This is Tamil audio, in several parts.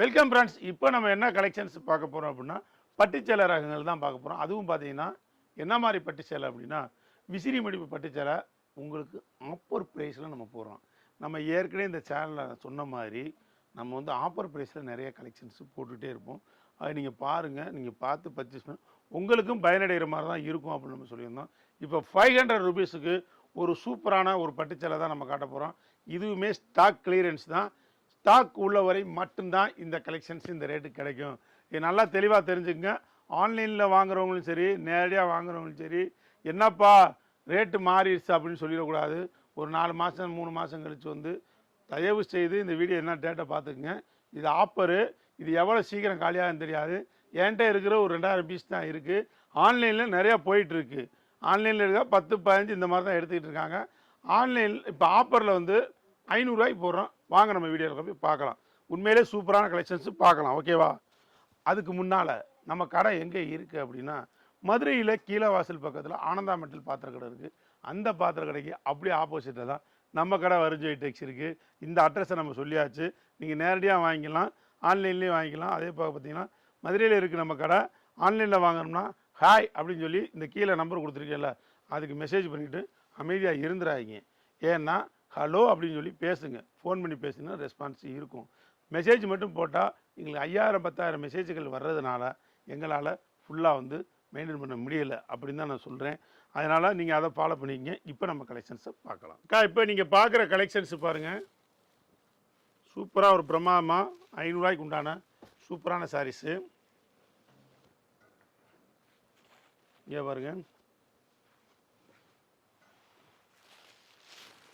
வெல்கம் ஃப்ரெண்ட்ஸ் இப்போ நம்ம என்ன கலெக்ஷன்ஸ் பார்க்க போகிறோம் அப்படின்னா பட்டுச்சேலை ரகங்கள் தான் பார்க்க போகிறோம் அதுவும் பார்த்தீங்கன்னா என்ன மாதிரி பட்டுச்சேலை அப்படின்னா விசிறி மடிப்பு பட்டுச்சேலை உங்களுக்கு ஆஃபர் ப்ரைஸில் நம்ம போகிறோம் நம்ம ஏற்கனவே இந்த சேனலில் சொன்ன மாதிரி நம்ம வந்து ஆஃபர் ப்ரைஸில் நிறைய கலெக்ஷன்ஸ் போட்டுகிட்டே இருப்போம். அதை நீங்கள் பாருங்கள் நீங்கள் பார்த்து பர்ச்சேஸ் பண்ண. உங்களுக்கும் பயனடைகிற மாதிரி தான் இருக்கும் அப்படின்னு நம்ம சொல்லியிருந்தோம். இப்போ ஃபைவ் ஹண்ட்ரட் ருபீஸுக்கு ஒரு சூப்பரான ஒரு பட்டுச்சேலை தான் நம்ம காட்ட போகிறோம் இதுவுமே ஸ்டாக் கிளியரன்ஸ் தான். ஸ்டாக் உள்ள வரை மட்டும்தான் இந்த கலெக்ஷன்ஸ் இந்த ரேட்டுக்கு கிடைக்கும். இது நல்லா தெளிவாக தெரிஞ்சுக்கங்க. ஆன்லைனில் வாங்குறவங்களும் சரி நேரடியாக வாங்குறவங்களும் சரி என்னப்பா ரேட்டு மாறிடுச்சு அப்படின்னு சொல்லிடக்கூடாது. ஒரு நாலு மாதம் மூணு மாதம் கழித்து வந்து தயவு செய்து இந்த வீடியோ என்ன டேட்டை பார்த்துக்குங்க. இது ஆப்பரு இது எவ்வளோ சீக்கிரம் காலியாகுன்னு தெரியாது. என்கிட்ட இருக்கிற ஒரு ரெண்டாயிரம் பீஸ் தான் இருக்குது ஆன்லைனில் நிறையா போயிட்டுருக்கு. ஆன்லைனில் இருக்க பத்து பதினஞ்சு இந்த மாதிரி தான் எடுத்துக்கிட்டு இருக்காங்க. ஆன்லைன் இப்போ ஆஃபரில் வந்து ஐநூறுரூவாய்க்கு போடுறோம். வாங்க நம்ம வீடியோவில் போய் பார்க்கலாம். உண்மையிலே சூப்பரான கலெக்ஷன்ஸ் பார்க்கலாம் ஓகேவா அதுக்கு முன்னால் நம்ம கடை எங்கே இருக்குது அப்படின்னா மதுரையில் கீழவாசல் பக்கத்தில் ஆனந்தா மெட்டல் பாத்திர கடை இருக்குது அந்த பாத்திர கடைக்கு அப்படியே ஆப்போசிட்டில் தான் நம்ம கடை வருஜய் டெக்ஸ் இருக்குது இந்த அட்ரஸை நம்ம சொல்லியாச்சு. நீங்கள் நேரடியாக வாங்கிக்கலாம் ஆன்லைன்லேயும் வாங்கிக்கலாம். அதே போக பார்த்தீங்கன்னா மதுரையில் இருக்குது நம்ம கடை. ஆன்லைனில் வாங்கணும்னா ஹாய் அப்படின்னு சொல்லி இந்த கீழே நம்பர் கொடுத்துருக்கேன்ல அதுக்கு மெசேஜ் பண்ணிவிட்டு அமைதியாக இருந்துடாதீங்க. ஏன்னா ஹலோ அப்படின்னு சொல்லி பேசுங்க. ஃபோன் பண்ணி பேசுனா ரெஸ்பான்ஸ் இருக்கும். மெசேஜ் மட்டும் போட்டால் எங்களுக்கு ஐயாயிரம் பத்தாயிரம் மெசேஜ்கள் வர்றதுனால எங்களால் ஃபுல்லாக வந்து மெயின்டைன் பண்ண முடியலை அப்படின்னு தான் நான் சொல்கிறேன் அதனால் நீங்கள் அதை ஃபாலோ பண்ணிக்கங்க. இப்போ நம்ம கலெக்ஷன்ஸை பார்க்கலாம். அக்கா இப்போ நீங்கள் பார்க்குற கலெக்ஷன்ஸ் பாருங்கள் சூப்பராக ஒரு பிரமாதமாக ஐநூறுரூவாய்க்கு உண்டான சூப்பரான சாரீஸு இங்கே பாருங்க.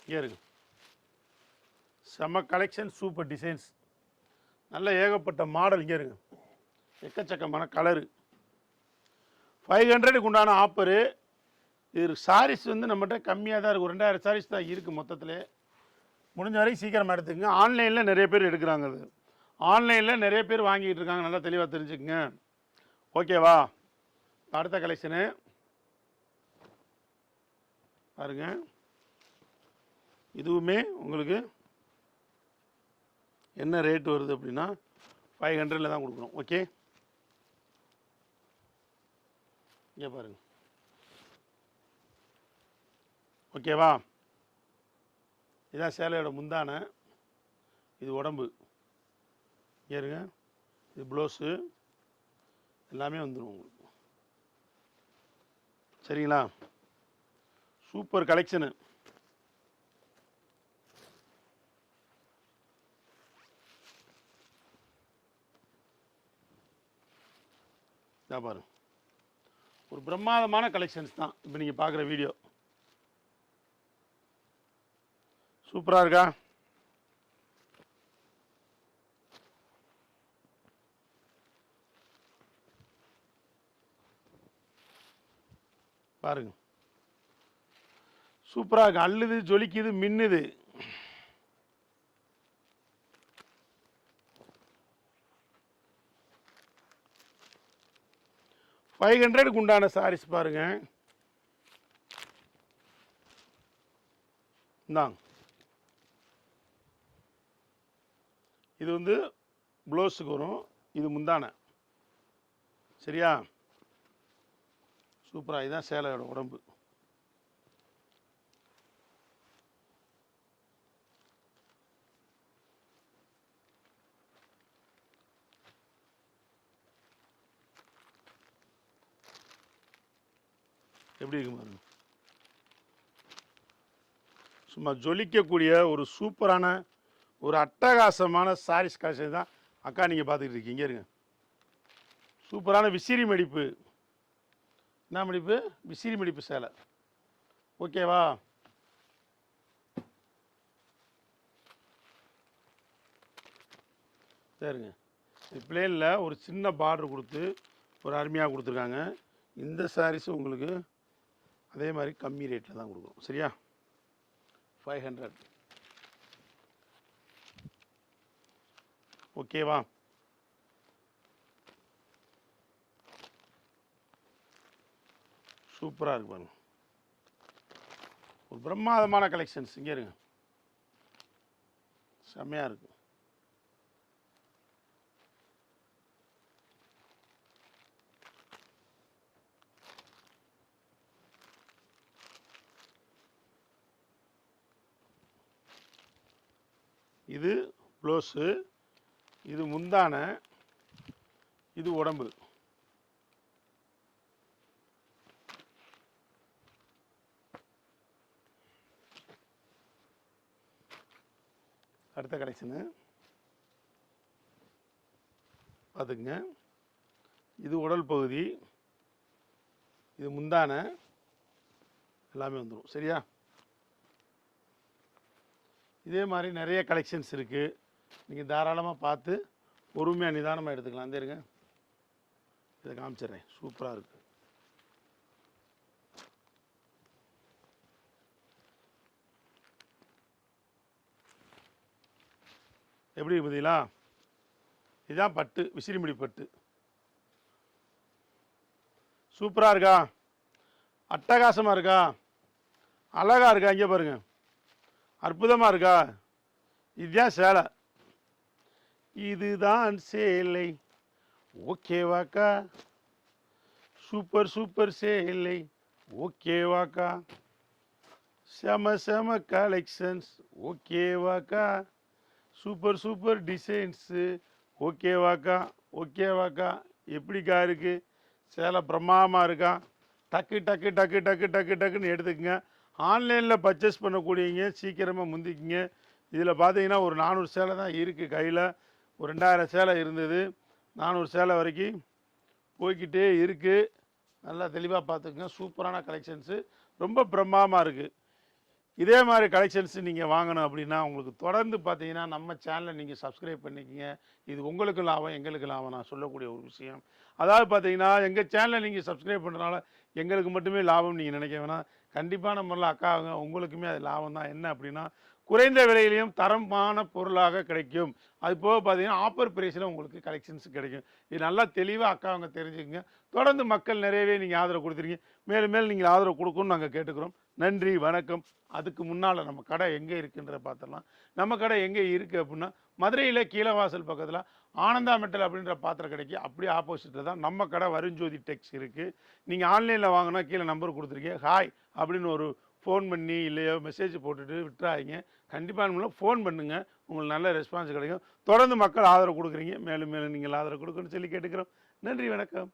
இங்கே இருக்குது செம்ம கலெக்ஷன் சூப்பர் டிசைன்ஸ் நல்ல ஏகப்பட்ட மாடல் இங்கே இருங்க எக்கச்சக்கமான கலரு ஃபைவ் ஹண்ட்ரடுக்கு உண்டான ஆஃபரு இது சாரீஸ் வந்து நம்மகிட்ட கம்மியாக தான் இருக்கும். ரெண்டாயிரம் சாரீஸ் தான் இருக்குது மொத்தத்தில். முடிஞ்ச வரைக்கும் சீக்கிரமாக எடுத்துக்கங்க. ஆன்லைனில் நிறைய பேர் எடுக்கிறாங்க அது. ஆன்லைனில் நிறைய பேர் வாங்கிட்டு இருக்காங்க. நல்லா தெளிவாக தெரிஞ்சுக்கங்க. ஓகேவா அடுத்த கலெக்ஷனு பாருங்க. இதுவுமே உங்களுக்கு என்ன ரேட் வருது அப்படின்னா ஃபைவ் ஹண்ட்ரடில் தான் கொடுக்குறோம் ஓகே இங்கே பாருங்க. ஓகேவா இதான் சேலையோட முந்தானை. இது உடம்பு. இங்கே இருங்க. இது ப்ளவுஸு எல்லாமே வந்துடும் உங்களுக்கு. சரிங்களா? சூப்பர் கலெக்ஷனு இதாக பாருங்க. ஒரு பிரம்மாதமான கலெக்ஷன்ஸ் தான் இப்போ நீங்கள் பார்க்குற வீடியோ சூப்பராக இருக்கா? பாருங்க. சூப்பராக இருக்கு. அள்ளுது ஜொலிக்குது மின்னுது. ஃபைவ் ஹண்ட்ரடுக்கு உண்டான சாரீஸ் பாருங்க. இந்தாங்க. இது வந்து ப்ளவுஸுக்கு வரும். இது முந்தான. சரியா? சூப்பராக இதுதான் சேலையோட உடம்பு. எப்படி இருக்கு பாருங்க. சும்மா ஜொலிக்கக்கூடிய ஒரு சூப்பரான ஒரு அட்டகாசமான சாரீஸ் கலெக்ஷன் தான். அக்கா நீங்கள் பார்த்துக்கிட்டு இருக்கீங்க. இருங்க. சூப்பரான விசிறி மடிப்பு. என்ன மடிப்பு? விசிறி மடிப்பு சேலை. ஓகேவா சரிங்க பிளேனில் ஒரு சின்ன பார்டர் கொடுத்து ஒரு அருமையாக கொடுத்துருக்காங்க. இந்த சாரீஸும் உங்களுக்கு அதே மாதிரி கம்மி ரேட்டில் தான் கொடுக்கும் சரியா? ஃபைவ் ஹண்ட்ரட் ஓகேவா சூப்பராக இருக்கு பாருங்க. ஒரு பிரம்மாதமான கலெக்ஷன்ஸ் இங்கே இருங்க. செம்மையாக இருக்கும் இது ப்ளவுஸு இது முந்தான இது உடம்பு. அடுத்த கலெக்ஷனு பார்த்துக்குங்க. இது உடல் பகுதி இது முந்தான எல்லாமே வந்துடும் சரியா? இதே மாதிரி நிறைய கலெக்ஷன்ஸ் இருக்குது நீங்கள் தாராளமாக பார்த்து பொறுமையாக நிதானமாக எடுத்துக்கலாம். அந்த இருங்க. இதை காமிச்சிடுறேன். சூப்பராக இருக்குது எப்படி பார்த்தீங்களா? இதுதான் பட்டு விசிறிமுடி பட்டு. சூப்பராக இருக்கா? அட்டகாசமாக இருக்கா? அழகா இருக்கா? இங்கே பாருங்க. அற்புதமாக இருக்கா? இதுதான் சேலை. இதுதான் சேலை. ஓகேவாக்கா சூப்பர் சூப்பர் சேலை. ஓகேவாக்கா செம செம கலெக்ஷன்ஸ் ஓகேவாக்கா சூப்பர் சூப்பர் டிசைன்ஸு ஓகேவாக்கா ஓகேவாக்கா எப்படிக்கா இருக்குது சேலை பிரம்மாண்டமாக இருக்கா? டக்கு டக்கு டக்கு டக்கு டக்கு டக்குன்னு எடுத்துக்கங்க. ஆன்லைனில் பர்ச்சேஸ் பண்ணக்கூடியவங்க சீக்கிரமாக முந்திக்கிங்க. இதில் பார்த்தீங்கன்னா ஒரு நானூறு சேலை தான் இருக்குது கையில். ஒரு ரெண்டாயிரம் சேலை இருந்தது. நானூறு சேலை வரைக்கும் போய்க்கிட்டே இருக்குது நல்லா தெளிவாக பார்த்துக்குங்க சூப்பரான கலெக்ஷன்ஸு ரொம்ப பிரம்மாண்டமாக இருக்குது இதே மாதிரி கலெக்ஷன்ஸ் நீங்கள் வாங்கணும் அப்படின்னா உங்களுக்கு தொடர்ந்து பார்த்தீங்கன்னா நம்ம சேனலை நீங்கள் சப்ஸ்கிரைப் பண்ணிக்கங்க. இது உங்களுக்கு லாபம் எங்களுக்கு லாபம். நான் சொல்லக்கூடிய ஒரு விஷயம். அதாவது பார்த்தீங்கன்னா எங்கள் சேனலை நீங்கள் சப்ஸ்கிரைப் பண்ணுறதுனால எங்களுக்கு மட்டுமே லாபம் நீங்கள் நினைக்க வேணாம். கண்டிப்பான முறையில் அக்காவுங்க உங்களுக்குமே அது லாபம் தான். என்ன அப்படின்னா குறைந்த விலையிலையும் தரமான பொருளாக கிடைக்கும். அது போக பார்த்தீங்கன்னா ஆஃபர் ப்ரைஸில் உங்களுக்கு கலெக்ஷன்ஸ் கிடைக்கும். இது நல்லா தெளிவாக அக்கா அவங்க தெரிஞ்சுக்கங்க. தொடர்ந்து மக்கள் நிறையவே நீங்கள் ஆதரவு கொடுத்துருங்க மேலும் மேலும் நீங்கள் ஆதரவு கொடுக்கணும்னு நாங்கள் கேட்டுக்கிறோம். நன்றி வணக்கம். அதுக்கு முன்னால் நம்ம கடை எங்கே இருக்குன்றத பார்த்துடலாம். நம்ம கடை எங்கே இருக்குது அப்படின்னா மதுரையில் கீழவாசல் பக்கத்தில் ஆனந்தா மெட்டல் அப்படின்ற பாத்திரம் கடைக்கு அப்படியே ஆப்போசிட்டில் தான் நம்ம கடை வருஞ்சோதி டெக்ஸ் இருக்குது நீங்கள் ஆன்லைனில் வாங்கினா கீழே நம்பர் கொடுத்துருக்கீங்க. ஹாய் அப்படின்னு ஒரு ஃபோன் பண்ணி இல்லையோ மெசேஜ் போட்டுட்டு விட்டுறாதீங்க. கண்டிப்பாக ஃபோன் பண்ணுங்கள் உங்களுக்கு நல்ல ரெஸ்பான்ஸ் கிடைக்கும். தொடர்ந்து மக்கள் ஆதரவு கொடுக்குறீங்க. மேலும் மேலும் நீங்கள் ஆதரவு கொடுக்கணும்னு சொல்லி கேட்டுக்கிறோம். நன்றி வணக்கம்.